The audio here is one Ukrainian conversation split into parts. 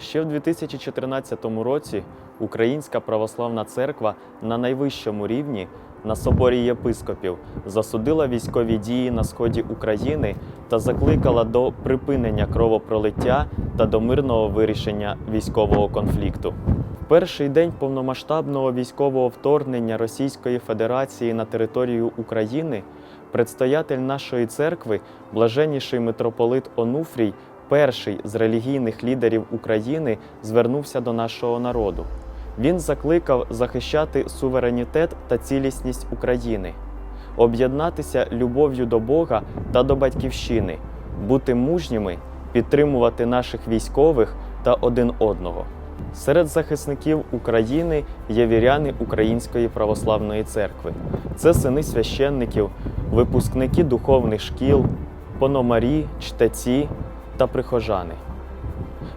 Ще в 2014 році Українська православна церква на найвищому рівні на соборі єпископів засудила військові дії на сході України та закликала до припинення кровопролиття та до мирного вирішення військового конфлікту. В перший день повномасштабного військового вторгнення Російської Федерації на територію України предстоятель нашої церкви, блаженніший митрополит Онуфрій, перший з релігійних лідерів України, звернувся до нашого народу. Він закликав захищати суверенітет та цілісність України, об'єднатися любов'ю до Бога та до батьківщини, бути мужніми, підтримувати наших військових та один одного. Серед захисників України є віряни Української православної церкви. Це сини священників, випускники духовних шкіл, пономарі, чтеці та прихожани.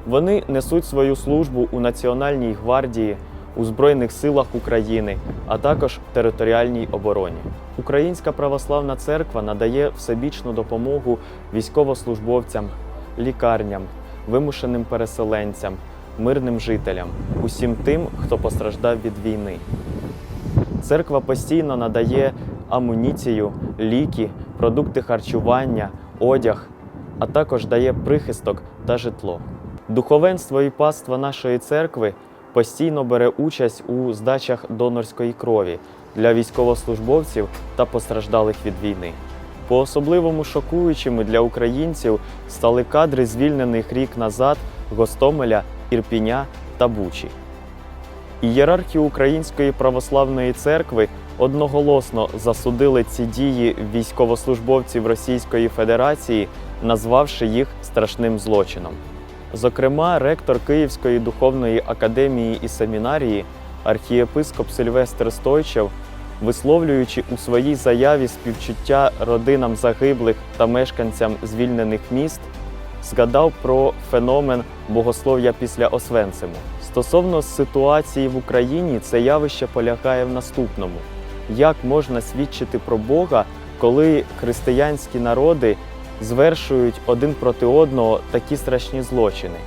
Вони несуть свою службу у Національній гвардії, у Збройних силах України, а також територіальній обороні. Українська православна церква надає всебічну допомогу військовослужбовцям, лікарням, вимушеним переселенцям, мирним жителям, усім тим, хто постраждав від війни. Церква постійно надає амуніцію, ліки, продукти харчування, одяг, а також дає прихисток та житло. Духовенство і паства нашої церкви постійно бере участь у здачах донорської крові для військовослужбовців та постраждалих від війни. По особливому шокуючими для українців стали кадри звільнених рік назад Гостомеля, Ірпіня та Бучі. Ієрархи Української православної церкви одноголосно засудили ці дії військовослужбовців Російської Федерації, назвавши їх страшним злочином. Зокрема, ректор Київської духовної академії і семінарії, архієпископ Сильвестр Стойчев, висловлюючи у своїй заяві співчуття родинам загиблих та мешканцям звільнених міст, згадав про феномен богослов'я після Освенциму. Стосовно ситуації в Україні, це явище полягає в наступному: як можна свідчити про Бога, коли християнські народи звершують один проти одного такі страшні злочини?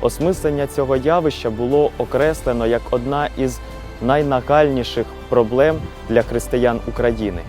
Осмислення цього явища було окреслено як одна із найнагальніших проблем для християн України.